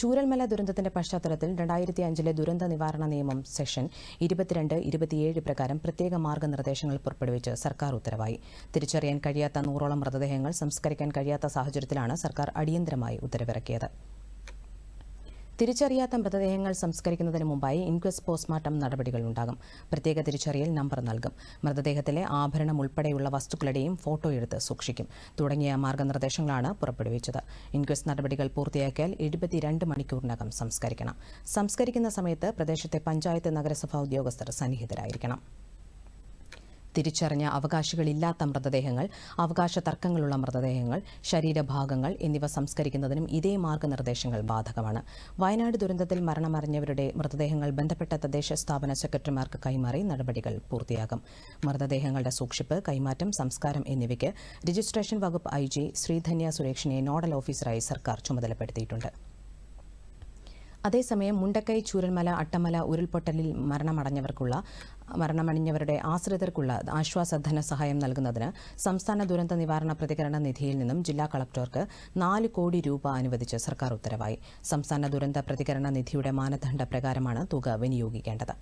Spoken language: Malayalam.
ചൂരൽമല ദുരന്തത്തിന്റെ പശ്ചാത്തലത്തിൽ രണ്ടായിരത്തി അഞ്ചിലെ ദുരന്ത നിവാരണ നിയമം സെഷൻ ഇരുപത്തിരണ്ട് ഇരുപത്തിയേഴ് പ്രകാരം പ്രത്യേക മാർഗനിർദ്ദേശങ്ങൾ പുറപ്പെടുവിച്ച് സർക്കാർ ഉത്തരവായി. തിരിച്ചറിയാൻ കഴിയാത്ത നൂറോളം മൃതദേഹങ്ങൾ സംസ്കരിക്കാൻ കഴിയാത്ത സാഹചര്യത്തിലാണ് സർക്കാർ അടിയന്തരമായി ഉത്തരവിറക്കിയത്. തിരിച്ചറിയാത്ത മൃതദേഹങ്ങൾ സംസ്കരിക്കുന്നതിന് മുമ്പായി ഇൻക്വസ്റ്റ് പോസ്റ്റ്മോർട്ടം നടപടികൾ ഉണ്ടാകും. പ്രത്യേക തിരിച്ചറിയൽ നമ്പർ നൽകും. മൃതദേഹത്തിലെ ആഭരണം ഉൾപ്പെടെയുള്ള വസ്തുക്കളുടെയും ഫോട്ടോ എടുത്ത് സൂക്ഷിക്കും. തുടങ്ങിയ മാർഗനിർദ്ദേശങ്ങളാണ് പുറപ്പെടുവിച്ചത്. ഇൻക്വസ്റ്റ് നടപടികൾ പൂർത്തിയാക്കിയാൽ എഴുപത്തിരണ്ട് മണിക്കൂറിനകം സംസ്കരിക്കണം. സംസ്കരിക്കുന്ന സമയത്ത് പ്രദേശത്തെ പഞ്ചായത്ത് നഗരസഭാ ഉദ്യോഗസ്ഥർ സന്നിഹിതരായിരിക്കണം. തിരിച്ചറിഞ്ഞ അവകാശികളില്ലാത്ത മൃതദേഹങ്ങൾ അവകാശ തർക്കങ്ങളുള്ള മൃതദേഹങ്ങൾ ശരീരഭാഗങ്ങൾ എന്നിവ സംസ്കരിക്കുന്നതിനും ഇതേ മാർഗനിർദ്ദേശങ്ങൾ ബാധകമാണ്. വയനാട് ദുരന്തത്തിൽ മരണമറിഞ്ഞവരുടെ മൃതദേഹങ്ങൾ ബന്ധപ്പെട്ട തദ്ദേശ സ്ഥാപന സെക്രട്ടറിമാർക്ക് കൈമാറി നടപടികൾ പൂർത്തിയാകും. മൃതദേഹങ്ങളുടെ സൂക്ഷിപ്പ് കൈമാറ്റം സംസ്കാരം എന്നിവയ്ക്ക് രജിസ്ട്രേഷൻ വകുപ്പ് ഐ ജി ശ്രീധന്യ സുരേഷിനെ നോഡൽ ഓഫീസറായി സർക്കാർ ചുമതലപ്പെടുത്തിയിട്ടുണ്ട്. അതേസമയം മുണ്ടക്കൈ ചൂരൽമല അട്ടമല ഉരുൾപൊട്ടലിൽ മരണമടഞ്ഞവർക്കുള്ള മരണമണിഞ്ഞവരുടെ ആശ്രിതർക്കുള്ള ആശ്വാസ ധനസഹായം നൽകുന്നതിന് സംസ്ഥാന ദുരന്ത നിവാരണ പ്രതികരണ നിധിയിൽ നിന്നും ജില്ലാ കളക്ടർക്ക് നാല് കോടി രൂപ അനുവദിച്ച് സർക്കാർ ഉത്തരവായി. സംസ്ഥാന ദുരന്ത പ്രതികരണ നിധിയുടെ മാനദണ്ഡ പ്രകാരമാണ് തുക വിനിയോഗിക്കേണ്ടത്.